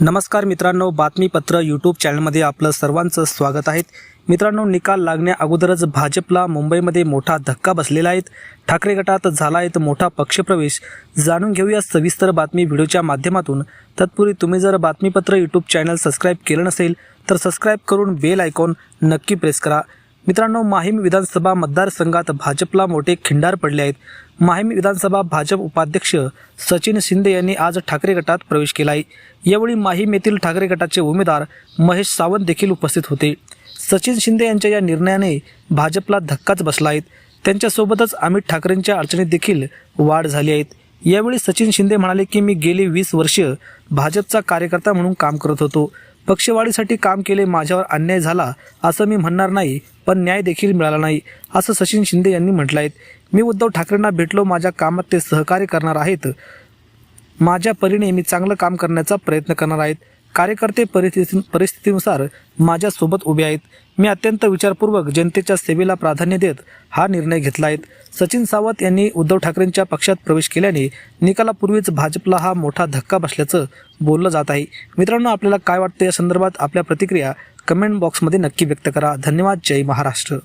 नमस्कार मित्रांनो बातमीपत्र यूट्यूब चॅनलमध्ये आपलं सर्वांचं स्वागत आहे. मित्रांनो निकाल लागण्या अगोदरच भाजपला मुंबईमध्ये मोठा धक्का बसलेला आहे. ठाकरे गटात झाला आहे मोठा पक्षप्रवेश. जाणून घेऊया सविस्तर बातमी व्हिडिओच्या माध्यमातून. तत्पूर्वी तुम्ही जर बातमीपत्र यूट्यूब चॅनल सबस्क्राईब केलं नसेल तर सबस्क्राईब करून बेल आयकॉन नक्की प्रेस करा. मित्रांनो माहीम विधानसभा मतदारसंघात भाजपला मोठे खिंडार पडले आहेत. माहीम विधानसभा भाजप उपाध्यक्ष सचिन शिंदे यांनी आज ठाकरे गटात प्रवेश केला आहे यावेळी माहीम येथील ठाकरे गटाचे उमेदवार महेश सावंत देखील उपस्थित होते. सचिन शिंदे यांच्या या निर्णयाने भाजपला धक्काच बसला आहे. त्यांच्यासोबतच अमित ठाकरेंच्या अडचणीत देखील वाढ झाली आहेत यावेळी सचिन शिंदे म्हणाले की मी गेली वीस वर्ष भाजपचा कार्यकर्ता म्हणून काम करत होतो. पक्षवाढीसाठी काम केले माझ्यावर अन्याय झाला असं मी म्हणणार नाही पण न्याय देखील मिळाला नाही असं सचिन शिंदे यांनी म्हटलं आहे मी उद्धव ठाकरेंना भेटलो माझ्या कामात ते सहकार्य करणार आहेत. माझ्या परीने मी चांगलं काम करण्याचा प्रयत्न करणार आहेत. कार्यकर्ते परिस्थिती परिस्थितीनुसार माझ्यासोबत उभे आहेत. मी अत्यंत विचारपूर्वक जनतेच्या सेवेला प्राधान्य देत हा निर्णय घेतला आहे सचिन सावंत यांनी उद्धव ठाकरेंच्या पक्षात प्रवेश केल्याने निकालापूर्वीच भाजपला हा मोठा धक्का बसल्याचं बोललं जात आहे. मित्रांनो आपल्याला काय वाटतं या संदर्भात आपल्या प्रतिक्रिया कमेंट बॉक्समध्ये नक्की व्यक्त करा. धन्यवाद. जय महाराष्ट्र.